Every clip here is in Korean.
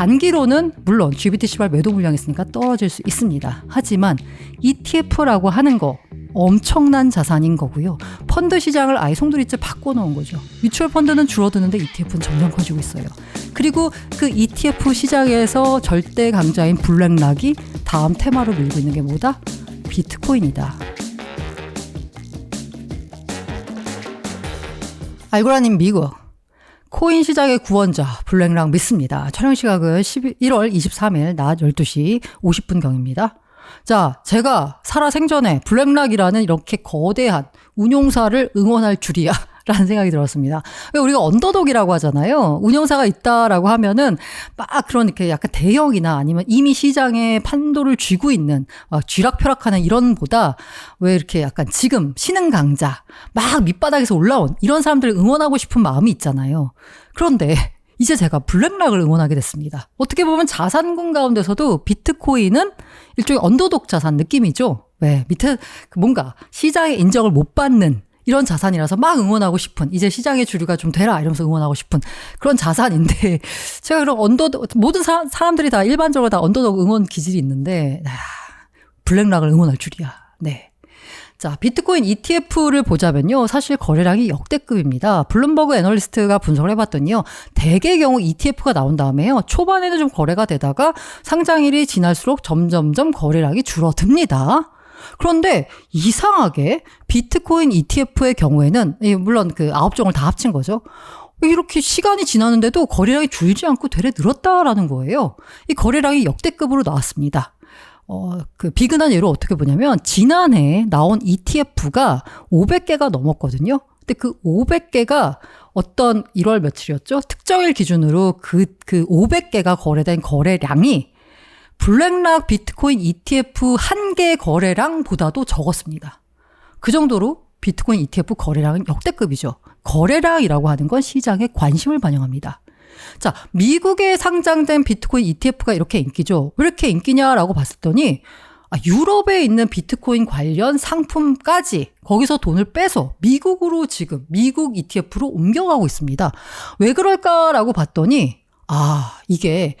단기로는 물론 GBTC발 매도 물량이 있으니까 떨어질 수 있습니다. 하지만 ETF라고 하는 거 엄청난 자산인 거고요. 펀드 시장을 아예 송두리째 바꿔놓은 거죠. 뮤추얼 펀드는 줄어드는데 ETF는 점점 커지고 있어요. 그리고 그 ETF 시장에서 절대 강자인 블랙락이 다음 테마로 밀고 있는 게 뭐다? 비트코인이다. 알고라님 미국 코인 시장의 구원자 블랙락 믿습니다. 촬영 시각은 11월 23일 낮 12시 50분경입니다. 자, 제가 살아생전에 블랙락이라는 이렇게 거대한 운용사를 응원할 줄이야. 라는 생각이 들었습니다. 우리가 언더독이라고 하잖아요. 운영사가 있다라고 하면은 막 그런 이렇게 약간 대형이나 아니면 이미 시장에 판도를 쥐고 있는 막 쥐락펴락하는 이런 보다 왜 이렇게 약간 지금 신흥 강자 막 밑바닥에서 올라온 이런 사람들을 응원하고 싶은 마음이 있잖아요. 그런데 이제 제가 블랙락을 응원하게 됐습니다. 어떻게 보면 자산군 가운데서도 비트코인은 일종의 언더독 자산 느낌이죠. 왜? 밑에 그 뭔가 시장의 인정을 못 받는 이런 자산이라서 막 응원하고 싶은 이제 시장의 주류가 좀 되라 이러면서 응원하고 싶은 그런 자산인데 제가 그런 언더독 모든 사, 람들이 다 일반적으로 다 언더독 응원 기질이 있는데 아, 블랙락을 응원할 줄이야. 네. 자, 비트코인 ETF를 보자면요. 사실 거래량이 역대급입니다. 블룸버그 애널리스트가 분석을 해봤더니요. 대개 경우 ETF가 나온 다음에요. 초반에는 좀 거래가 되다가 상장일이 지날수록 점점점 거래량이 줄어듭니다. 그런데 이상하게 비트코인 ETF의 경우에는 물론 그 아홉 종을 다 합친 거죠. 이렇게 시간이 지났는데도 거래량이 줄지 않고 되레 늘었다라는 거예요. 이 거래량이 역대급으로 나왔습니다. 어, 그 비근한 예로 어떻게 보냐면 지난해 나온 ETF가 500개가 넘었거든요. 근데 그 500개가 어떤 1월 며칠이었죠? 특정일 기준으로 그, 그 500개가 거래된 거래량이 블랙락 비트코인 ETF 한 개 거래량 보다도 적었습니다. 그 정도로 비트코인 ETF 거래량은 역대급이죠. 거래량이라고 하는 건 시장의 관심을 반영합니다. 자, 미국에 상장된 비트코인 ETF가 이렇게 인기죠. 왜 이렇게 인기냐라고 봤더니 아, 유럽에 있는 비트코인 관련 상품까지 거기서 돈을 빼서 미국으로 지금 미국 ETF로 옮겨가고 있습니다. 왜 그럴까라고 봤더니 아, 이게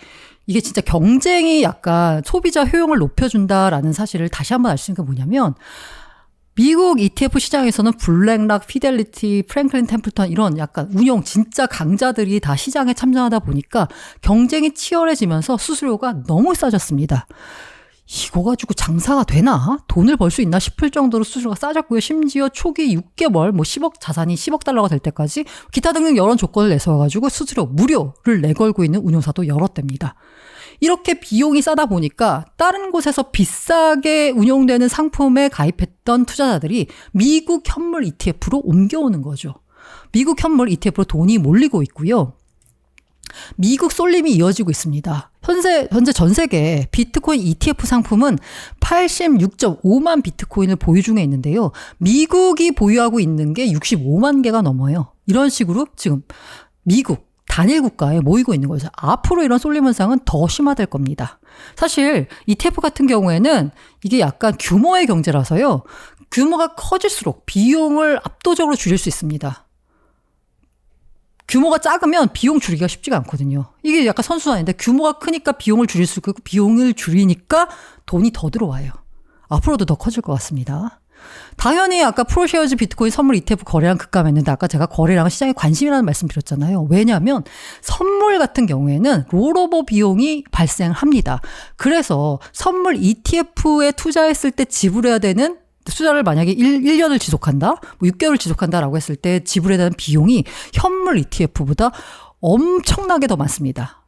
이게 진짜 경쟁이 약간 소비자 효용을 높여준다라는 사실을 다시 한번 알 수 있는 게 뭐냐면 미국 ETF 시장에서는 블랙락, 피델리티, 프랭클린 템플턴 이런 약간 운용 진짜 강자들이 다 시장에 참전하다 보니까 경쟁이 치열해지면서 수수료가 너무 싸졌습니다. 이거 가지고 장사가 되나? 돈을 벌 수 있나 싶을 정도로 수수료가 싸졌고요. 심지어 초기 6개월, 뭐 10억 자산이 10억 달러가 될 때까지 기타 등등 여러 조건을 내세워가지고 수수료 무료를 내걸고 있는 운용사도 대입니다. 이렇게 비용이 싸다 보니까 다른 곳에서 비싸게 운용되는 상품에 가입했던 투자자들이 미국 현물 ETF로 옮겨오는 거죠. 미국 현물 ETF로 돈이 몰리고 있고요. 미국 쏠림이 이어지고 있습니다. 현재, 현재 전 세계 비트코인 ETF 상품은 86.5만 비트코인을 보유 중에 있는데요. 미국이 보유하고 있는 게 65만 개가 넘어요. 이런 식으로 지금 미국, 단일 국가에 모이고 있는 거죠. 앞으로 이런 쏠림 현상은 더 심화될 겁니다. 사실 ETF 같은 경우에는 이게 약간 규모의 경제라서요. 규모가 커질수록 비용을 압도적으로 줄일 수 있습니다. 규모가 작으면 비용 줄이기가 쉽지가 않거든요. 이게 약간 선수아닌데 규모가 크니까 비용을 줄일 수 있고 비용을 줄이니까 돈이 더 들어와요. 앞으로도 더 커질 것 같습니다. 당연히 아까 프로쉐어즈 비트코인 선물 ETF 거래량 급감했는데 아까 제가 거래량은 시장에 관심이라는 말씀 드렸잖아요. 왜냐하면 선물 같은 경우에는 롤오버 비용이 발생합니다. 그래서 선물 ETF에 투자했을 때 지불해야 되는 투자를 만약에 1, 1년을 지속한다? 뭐 6개월을 지속한다라고 했을 때 지불해야 되는 비용이 현물 ETF보다 엄청나게 더 많습니다.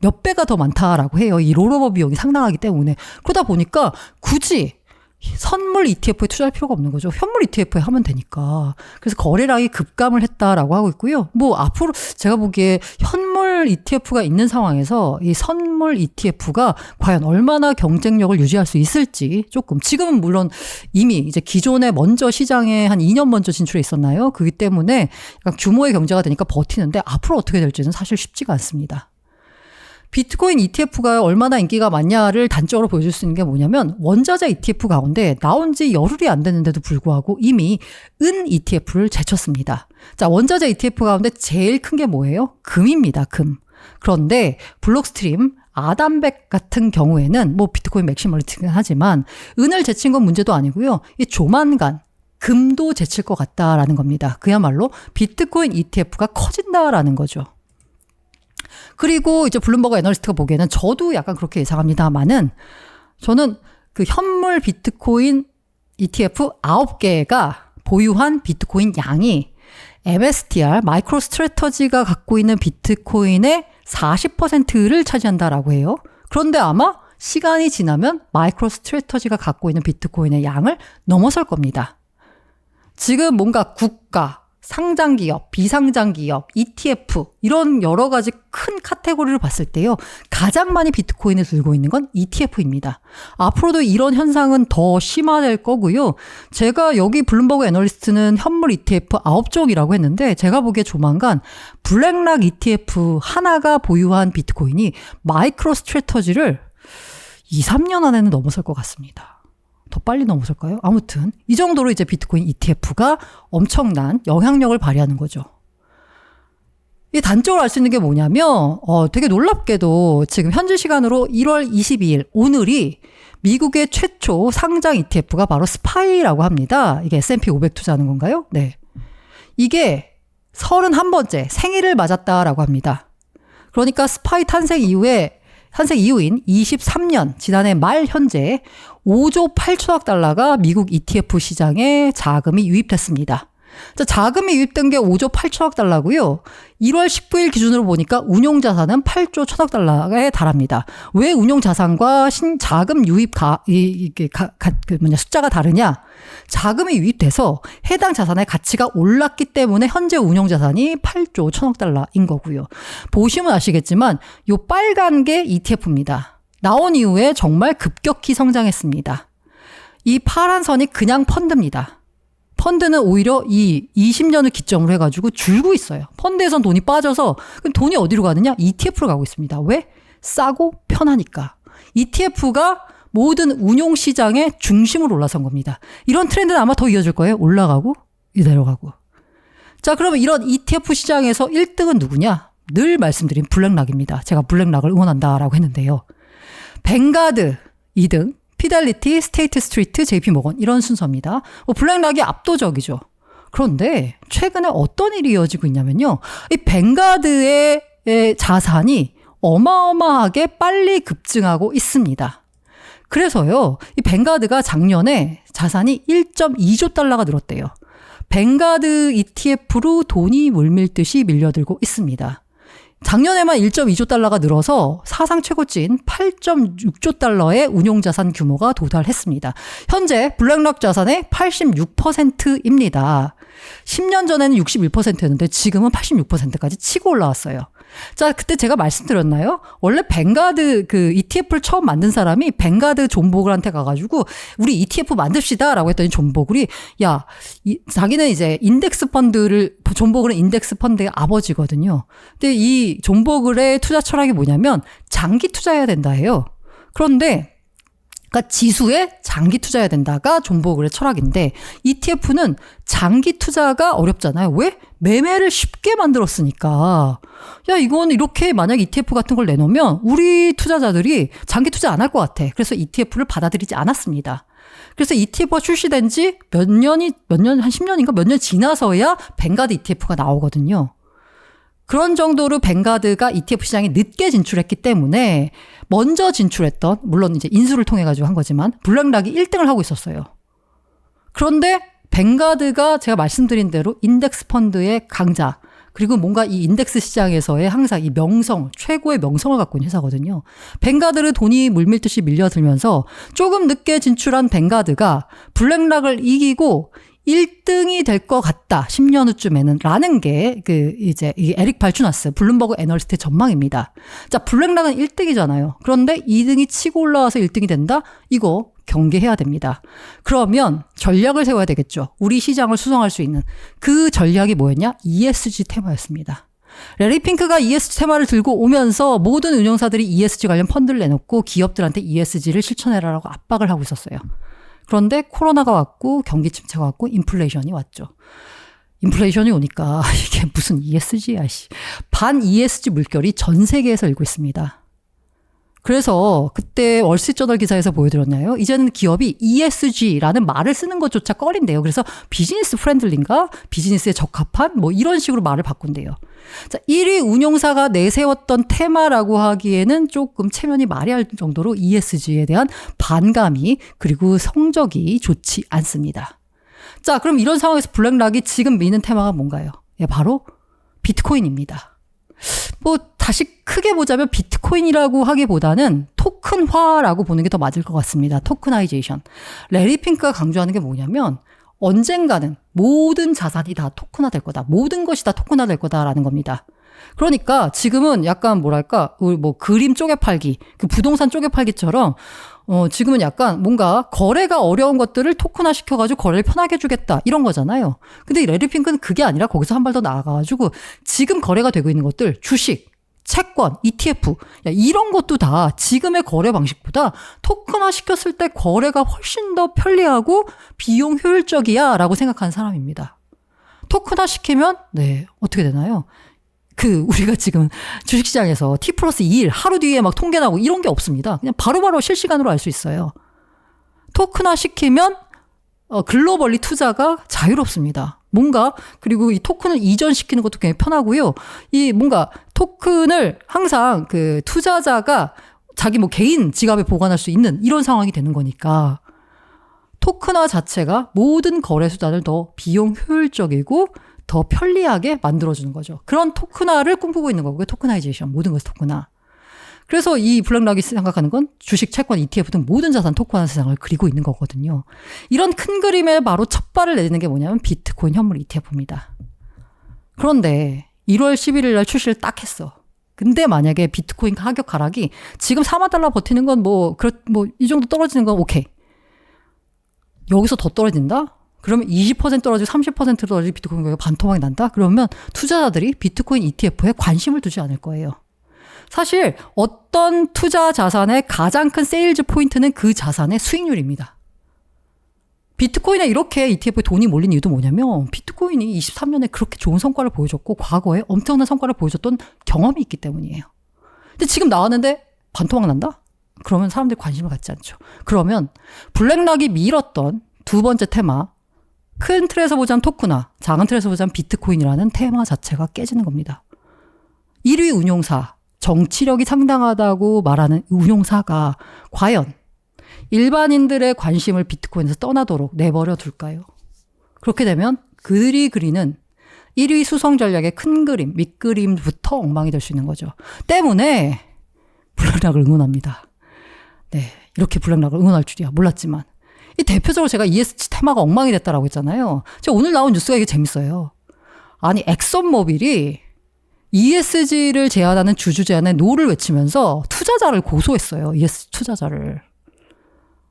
몇 배가 더 많다라고 해요. 이 롤오버 비용이 상당하기 때문에. 그러다 보니까 굳이 선물 ETF에 투자할 필요가 없는 거죠. 현물 ETF에 하면 되니까. 그래서 거래량이 급감을 했다라고 하고 있고요. 뭐 앞으로 제가 보기에 현물 ETF가 있는 상황에서 이 선물 ETF가 과연 얼마나 경쟁력을 유지할 수 있을지 조금 지금은 물론 이미 이제 기존에 먼저 시장에 한 2년 먼저 진출해 있었나요? 그기 때문에 규모의 경제가 되니까 버티는데 앞으로 어떻게 될지는 사실 쉽지가 않습니다. 비트코인 ETF가 얼마나 인기가 많냐를 단적으로 보여줄 수 있는 게 뭐냐면 원자재 ETF 가운데 나온 지 열흘이 안 됐는데도 불구하고 이미 은 ETF를 제쳤습니다. 자, 원자재 ETF 가운데 제일 큰 게 뭐예요? 금입니다, 금. 그런데 블록스트림, 아담백 같은 경우에는 뭐 비트코인 맥시멀리티긴 하지만 은을 제친 건 문제도 아니고요. 이 조만간 금도 제칠 것 같다라는 겁니다. 그야말로 비트코인 ETF가 커진다라는 거죠. 그리고 이제 블룸버그 애널리스트가 보기에는 저도 약간 그렇게 예상합니다만은 저는 그 현물 비트코인 ETF 9개가 보유한 비트코인 양이 MSTR 마이크로 스트레터지가 갖고 있는 비트코인의 40%를 차지한다라고 해요. 그런데 아마 시간이 지나면 마이크로 스트레터지가 갖고 있는 비트코인의 양을 넘어설 겁니다. 지금 뭔가 국가, 상장 기업, 비상장 기업, ETF 이런 여러 가지 큰 카테고리를 봤을 때요. 가장 많이 비트코인을 들고 있는 건 ETF입니다. 앞으로도 이런 현상은 더 심화될 거고요. 제가 여기 블룸버그 애널리스트는 현물 ETF 9종이라고 했는데 제가 보기에 조만간 블랙락 ETF 하나가 보유한 비트코인이 마이크로 스트레터지를 2, 3년 안에는 넘어설 것 같습니다. 더 빨리 넘어설까요? 아무튼 이 정도로 이제 비트코인 ETF가 엄청난 영향력을 발휘하는 거죠. 이 단적으로 알 수 있는 게 뭐냐면 어 되게 놀랍게도 지금 현지 시간으로 1월 22일 오늘이 미국의 최초 상장 ETF가 바로 스파이라고 합니다. 이게 S&P 500 투자하는 건가요? 네. 이게 31번째 생일을 맞았다라고 합니다. 그러니까 스파이 탄생 이후에 탄생 이후인 23년 지난해 말 현재 5조 8천억 달러가 미국 ETF 시장에 자금이 유입됐습니다. 자, 자금이 유입된 게 5조 8천억 달러고요. 1월 19일 기준으로 보니까 운용 자산은 8조 1천억 달러에 달합니다. 왜 운용 자산과 신 자금 유입 가 이게 가, 가, 그 뭐냐 숫자가 다르냐? 자금이 유입돼서 해당 자산의 가치가 올랐기 때문에 현재 운용 자산이 8조 1천억 달러인 거고요. 보시면 아시겠지만 요 빨간 게 ETF입니다. 나온 이후에 정말 급격히 성장했습니다. 이 파란 선이 그냥 펀드입니다. 펀드는 오히려 이 20년을 기점으로 해가지고 줄고 있어요. 펀드에선 돈이 빠져서 돈이 어디로 가느냐? ETF로 가고 있습니다. 왜? 싸고 편하니까. ETF가 모든 운용 시장의 중심으로 올라선 겁니다. 이런 트렌드는 아마 더 이어질 거예요. 올라가고 내려가고. 자, 그러면 이런 ETF 시장에서 1등은 누구냐? 늘 말씀드린 블랙락입니다. 제가 블랙락을 응원한다라고 했는데요. 뱅가드 2등, 피델리티, 스테이트 스트리트, JP 모건 이런 순서입니다. 뭐 블랙락이 압도적이죠. 그런데 최근에 어떤 일이 이어지고 있냐면요. 이 뱅가드의 자산이 어마어마하게 빨리 급증하고 있습니다. 그래서요, 이 뱅가드가 작년에 자산이 1.2조 달러가 늘었대요. 뱅가드 ETF로 돈이 물밀듯이 밀려들고 있습니다. 작년에만 1.2조 달러가 늘어서 사상 최고치인 8.6조 달러의 운용 자산 규모가 도달했습니다. 현재 블랙락 자산의 86%입니다. 10년 전에는 61%였는데 지금은 86%까지 치고 올라왔어요. 자, 그때 제가 말씀드렸나요? 원래 뱅가드 그 ETF를 처음 만든 사람이 뱅가드 존보글한테 가가지고 우리 ETF 만듭시다라고 했더니 존보글이 야, 이, 자기는 이제 인덱스 펀드를 존보글은 인덱스 펀드의 아버지거든요. 근데 이 존보글의 투자 철학이 뭐냐면 장기 투자해야 된다 해요. 그런데 그러니까 지수에 장기 투자해야 된다가 존버글의 철학인데 ETF는 장기 투자가 어렵잖아요. 왜? 매매를 쉽게 만들었으니까. 야, 이건 이렇게 만약 ETF 같은 걸 내놓으면 우리 투자자들이 장기 투자 안 할 것 같아. 그래서 ETF를 받아들이지 않았습니다. 그래서 ETF가 출시된 지 몇 년이, 몇 년, 한 10년인가 몇 년 지나서야 뱅가드 ETF가 나오거든요. 그런 정도로 뱅가드가 ETF 시장에 늦게 진출했기 때문에 먼저 진출했던 물론 이제 인수를 통해 가지고 한 거지만 블랙락이 1등을 하고 있었어요. 그런데 뱅가드가 제가 말씀드린 대로 인덱스 펀드의 강자 그리고 뭔가 이 인덱스 시장에서의 항상 이 명성, 최고의 명성을 갖고 있는 회사거든요. 뱅가드를 돈이 물밀듯이 밀려들면서 조금 늦게 진출한 뱅가드가 블랙락을 이기고 1등이 될 것 같다. 10년 후쯤에는. 라는 게, 그, 이제, 이 에릭 발추나스, 블룸버그 애널리스트의 전망입니다. 자, 블랙락은 1등이잖아요. 그런데 2등이 치고 올라와서 1등이 된다? 이거 경계해야 됩니다. 그러면 전략을 세워야 되겠죠. 우리 시장을 수성할 수 있는. 그 전략이 뭐였냐? ESG 테마였습니다. 레리 핑크가 ESG 테마를 들고 오면서 모든 운영사들이 ESG 관련 펀드를 내놓고 기업들한테 ESG를 실천해라라고 압박을 하고 있었어요. 그런데 코로나가 왔고 경기 침체가 왔고 인플레이션이 왔죠. 인플레이션이 오니까 이게 무슨 ESG야, 씨. 반 ESG 물결이 전 세계에서 일고 있습니다. 그래서 그때 월스트리트저널 기사에서 보여드렸나요? 이제는 기업이 ESG라는 말을 쓰는 것조차 꺼린대요. 그래서 비즈니스 프렌들린가 비즈니스에 적합한 뭐 이런 식으로 말을 바꾼대요. 자, 1위 운용사가 내세웠던 테마라고 하기에는 조금 체면이 말이 할 정도로 ESG에 대한 반감이 그리고 성적이 좋지 않습니다. 자, 그럼 이런 상황에서 블랙락이 지금 미는 테마가 뭔가요? 예, 바로 비트코인입니다. 뭐 다시 크게 보자면 비트코인이라고 하기보다는 토큰화라고 보는 게 더 맞을 것 같습니다. 토크나이제이션. 레리 핑크가 강조하는 게 뭐냐면 언젠가는 모든 자산이 다 토큰화 될 거다. 모든 것이 다 토큰화 될 거다라는 겁니다. 그러니까 지금은 약간 뭐랄까, 뭐 그림 쪼개 팔기, 그 부동산 쪼개 팔기처럼 어, 지금은 약간 뭔가 거래가 어려운 것들을 토큰화 시켜가지고 거래를 편하게 해주겠다. 이런 거잖아요. 근데 이 레드핑크는 그게 아니라 거기서 한 발 더 나아가가지고 지금 거래가 되고 있는 것들, 주식, 채권, ETF, 야, 이런 것도 다 지금의 거래 방식보다 토큰화 시켰을 때 거래가 훨씬 더 편리하고 비용 효율적이야 라고 생각하는 사람입니다. 토큰화 시키면, 네, 어떻게 되나요? 그 우리가 지금 주식시장에서 T 플러스 2일 하루 뒤에 막 통계 나고 이런 게 없습니다. 그냥 바로바로 바로 실시간으로 알 수 있어요. 토큰화 시키면 어, 글로벌리 투자가 자유롭습니다. 뭔가 그리고 이 토큰을 이전시키는 것도 굉장히 편하고요. 이 뭔가 토큰을 항상 그 투자자가 자기 뭐 개인 지갑에 보관할 수 있는 이런 상황이 되는 거니까 토큰화 자체가 모든 거래 수단을 더 비용 효율적이고 더 편리하게 만들어주는 거죠. 그런 토큰화를 꿈꾸고 있는 거고요. 토큰나이제이션 모든 것을 토큰화. 그래서 이 블랙락이 생각하는 건 주식, 채권, ETF 등 모든 자산 토큰화 세상을 그리고 있는 거거든요. 이런 큰 그림에 바로 첫 발을 내딛는 게 뭐냐면 비트코인 현물 ETF입니다. 그런데 1월 11일 날 출시를 딱 했어. 근데 만약에 비트코인 가격 하락이 지금 4만 달러 버티는 건 뭐, 뭐, 이 정도 떨어지는 건 오케이. 여기서 더 떨어진다? 그러면 20% 떨어지고 30% 떨어지고 비트코인 가격 반토막이 난다? 그러면 투자자들이 비트코인 ETF에 관심을 두지 않을 거예요. 사실 어떤 투자 자산의 가장 큰 세일즈 포인트는 그 자산의 수익률입니다. 비트코인에 이렇게 ETF에 돈이 몰린 이유도 뭐냐면 비트코인이 23년에 그렇게 좋은 성과를 보여줬고 과거에 엄청난 성과를 보여줬던 경험이 있기 때문이에요. 근데 지금 나왔는데 반토막 난다? 그러면 사람들이 관심을 갖지 않죠. 그러면 블랙락이 밀었던 두 번째 테마 큰 틀에서 보자면 토크나 작은 틀에서 보자면 비트코인이라는 테마 자체가 깨지는 겁니다. 1위 운용사, 정치력이 상당하다고 말하는 운용사가 과연 일반인들의 관심을 비트코인에서 떠나도록 내버려 둘까요? 그렇게 되면 그들이 그리는 1위 수성 전략의 큰 그림, 밑그림부터 엉망이 될 수 있는 거죠. 때문에 블랙락을 응원합니다. 네. 이렇게 블랙락을 응원할 줄이야. 몰랐지만. 이 대표적으로 제가 ESG 테마가 엉망이 됐다라고 했잖아요. 제가 오늘 나온 뉴스가 이게 재밌어요. 아니, 엑선모빌이 ESG를 제안하는 주주 제안에 노를 외치면서 투자자를 고소했어요. ESG 투자자를.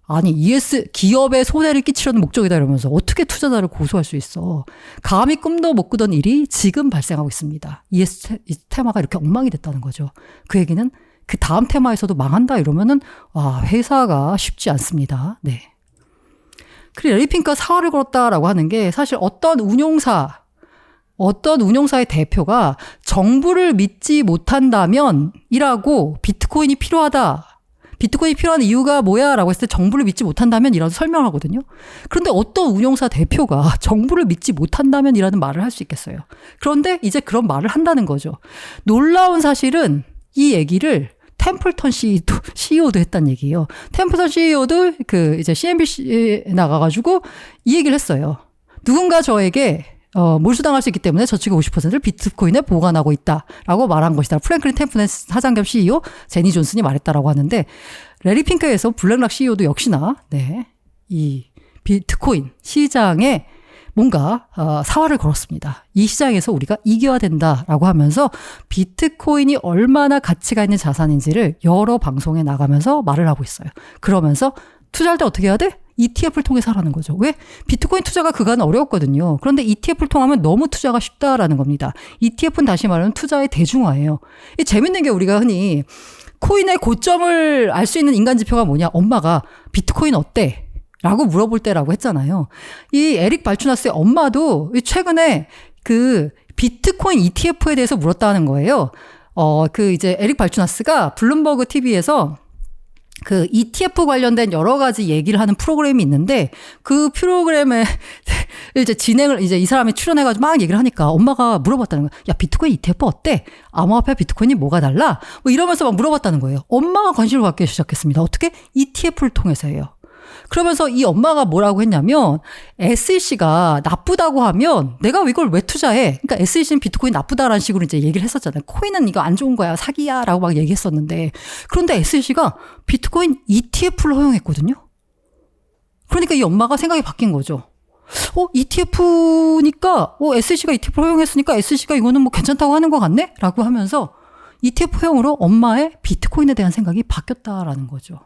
아니, ES, 기업에 손해를 끼치려는 목적이다 이러면서 어떻게 투자자를 고소할 수 있어. 감히 꿈도 못 꾸던 일이 지금 발생하고 있습니다. ES 테마가 이렇게 엉망이 됐다는 거죠. 그 얘기는 그 다음 테마에서도 망한다 이러면은, 와, 회사가 쉽지 않습니다. 네. 그리고 레이핑크가 사활을 걸었다라고 하는 게 사실 어떤 운용사, 어떤 운용사의 대표가 정부를 믿지 못한다면 이라고 비트코인이 필요하다. 비트코인이 필요한 이유가 뭐야? 라고 했을 때 정부를 믿지 못한다면 이라고 설명하거든요. 그런데 어떤 운용사 대표가 정부를 믿지 못한다면 이라는 말을 할 수 있겠어요. 그런데 이제 그런 말을 한다는 거죠. 놀라운 사실은 이 얘기를 템플턴 CEO도, CEO도 했단 얘기예요. 템플턴 CEO도 그 이제 CNBC에 나가가지고 이 얘기를 했어요. 누군가 저에게 어, 몰수당할 수 있기 때문에 저축의 50%를 비트코인에 보관하고 있다라고 말한 것이다. 프랭클린 템플턴 사장 겸 CEO 제니 존슨이 말했다라고 하는데 레리 핑크에서 블랙락 CEO도 역시나 네, 이 비트코인 시장에 뭔가 어, 사활을 걸었습니다. 이 시장에서 우리가 이겨야 된다라고 하면서 비트코인이 얼마나 가치가 있는 자산인지를 여러 방송에 나가면서 말을 하고 있어요. 그러면서 투자할 때 어떻게 해야 돼? ETF를 통해서 하라는 거죠. 왜? 비트코인 투자가 그간 어려웠거든요. 그런데 ETF를 통하면 너무 투자가 쉽다라는 겁니다. ETF는 다시 말하면 투자의 대중화예요. 이 재밌는 게 우리가 흔히 코인의 고점을 알 수 있는 인간 지표가 뭐냐? 엄마가 비트코인 어때? 라고 물어볼 때라고 했잖아요. 이 에릭 발추나스의 엄마도 최근에 그 비트코인 ETF에 대해서 물었다는 거예요. 어, 그 이제 에릭 발추나스가 블룸버그 TV에서 그 ETF 관련된 여러 가지 얘기를 하는 프로그램이 있는데 그 프로그램에 이제 진행을 이제 이 사람이 출연해가지고 막 얘기를 하니까 엄마가 물어봤다는 거야. 야 비트코인 ETF 어때? 암호화폐 비트코인이 뭐가 달라? 뭐 이러면서 막 물어봤다는 거예요. 엄마가 관심을 갖기 시작했습니다. 어떻게? ETF를 통해서예요. 그러면서 이 엄마가 뭐라고 했냐면 SEC가 나쁘다고 하면 내가 이걸 왜 투자해? 그러니까 SEC는 비트코인 나쁘다라는 식으로 이제 얘기를 했었잖아요. 코인은 이거 안 좋은 거야. 사기야 라고 막 얘기했었는데 그런데 SEC가 비트코인 ETF를 허용했거든요. 그러니까 이 엄마가 생각이 바뀐 거죠. 어, ETF니까, 어, SEC가 ETF를 허용했으니까 SEC가 이거는 뭐 괜찮다고 하는 것 같네? 라고 하면서 ETF 허용으로 엄마의 비트코인에 대한 생각이 바뀌었다라는 거죠.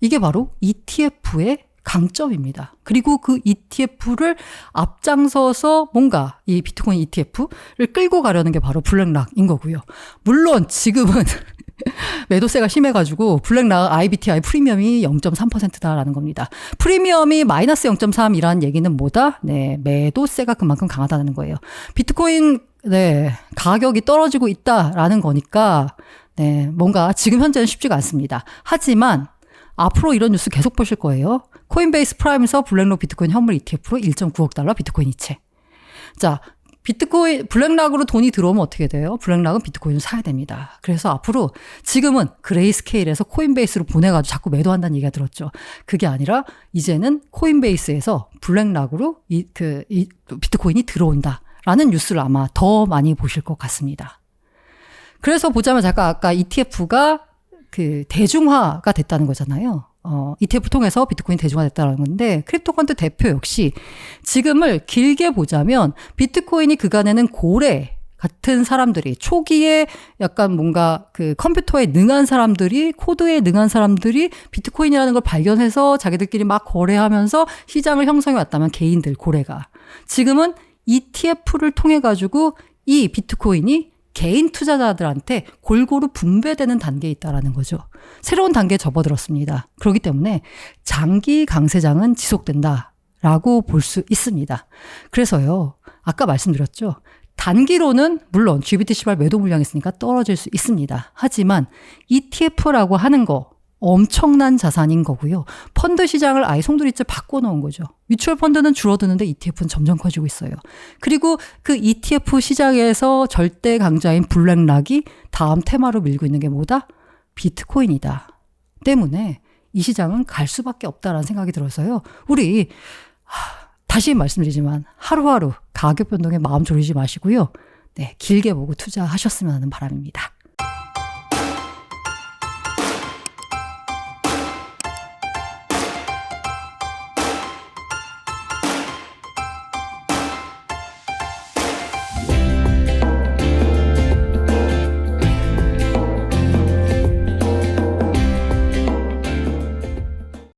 네. 이게 바로 ETF의 강점입니다. 그리고 그 ETF를 앞장서서 뭔가 이 비트코인 ETF를 끌고 가려는 게 바로 블랙락인 거고요. 물론 지금은 매도세가 심해가지고 블랙락 IBTI 프리미엄이 0.3%다라는 겁니다. 프리미엄이 마이너스 0.3이라는 얘기는 뭐다? 네, 매도세가 그만큼 강하다는 거예요. 비트코인 네, 가격이 떨어지고 있다라는 거니까 네, 뭔가 지금 현재는 쉽지가 않습니다. 하지만 앞으로 이런 뉴스 계속 보실 거예요. 코인베이스 프라임에서 블랙록 비트코인 현물 ETF로 1.9억 달러 비트코인 이체. 자, 비트코인, 블랙락으로 돈이 들어오면 어떻게 돼요? 블랙락은 비트코인을 사야 됩니다. 그래서 앞으로 지금은 그레이스케일에서 코인베이스로 보내가지고 자꾸 매도한다는 얘기가 들었죠. 그게 아니라 이제는 코인베이스에서 블랙락으로 이, 그, 이 비트코인이 들어온다. 라는 뉴스를 아마 더 많이 보실 것 같습니다. 그래서 보자면 제가 아까 ETF가 그 대중화가 됐다는 거잖아요. 어, ETF 통해서 비트코인 대중화됐다는 건데 크립토펀드 대표 역시 지금을 길게 보자면 비트코인이 그간에는 고래 같은 사람들이 초기에 약간 뭔가 그 컴퓨터에 능한 사람들이 코드에 능한 사람들이 비트코인이라는 걸 발견해서 자기들끼리 막 거래하면서 시장을 형성해 왔다면 개인들 고래가 지금은 ETF를 통해 가지고 이 비트코인이 개인 투자자들한테 골고루 분배되는 단계에 있다라는 거죠. 새로운 단계에 접어들었습니다. 그렇기 때문에 장기 강세장은 지속된다라고 볼 수 있습니다. 그래서요, 아까 말씀드렸죠. 단기로는 물론 GBTC발 매도 물량이 있으니까 떨어질 수 있습니다. 하지만 ETF라고 하는 거 엄청난 자산인 거고요. 펀드 시장을 아예 송두리째 바꿔놓은 거죠. 뮤추얼 펀드는 줄어드는데 ETF는 점점 커지고 있어요. 그리고 그 ETF 시장에서 절대 강자인 블랙락이 다음 테마로 밀고 있는 게 뭐다? 비트코인이다. 때문에 이 시장은 갈 수밖에 없다라는 생각이 들어서요. 우리 다시 말씀드리지만 하루하루 가격 변동에 마음 졸이지 마시고요. 네, 길게 보고 투자하셨으면 하는 바람입니다.